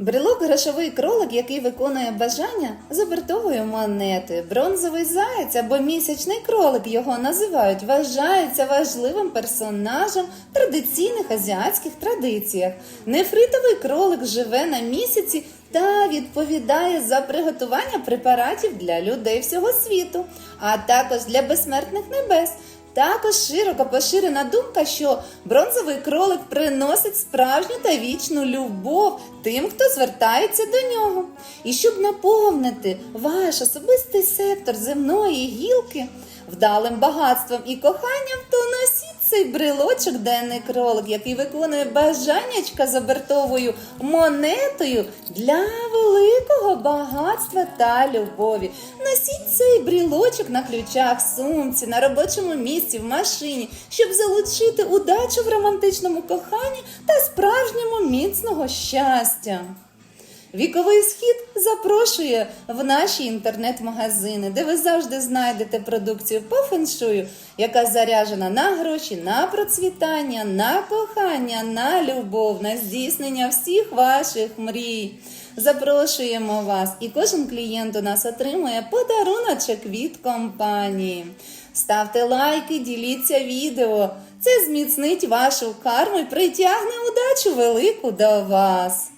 Брелок грошовий кролик, який виконує бажання з обертовою монетою. Бронзовий заєць або місячний кролик його називають, вважається важливим персонажем традиційних азіатських традиціях. Нефритовий кролик живе на місяці та відповідає за приготування препаратів для людей всього світу, а також для безсмертних небес. Також широко поширена думка, що бронзовий кролик приносить справжню та вічну любов тим, хто звертається до нього. І щоб наповнити ваш особистий сектор земної гілки вдалим багатством і коханням, то носіть цей брелочок денний кролик, який виконує бажаннячка з обертовою монетою для великого багатства та любові. Носіть цей брілочок на ключах, сумці, на робочому місці, в машині, щоб залучити удачу в романтичному коханні та справжньому міцного щастя. Віковий схід запрошує в наші інтернет-магазини, де ви завжди знайдете продукцію по феншую, яка заряджена на гроші, на процвітання, на кохання, на любов, на здійснення всіх ваших мрій. Запрошуємо вас, і кожен клієнт у нас отримує подаруночок від компанії. Ставте лайки, діліться відео. Це зміцнить вашу карму і притягне удачу велику до вас.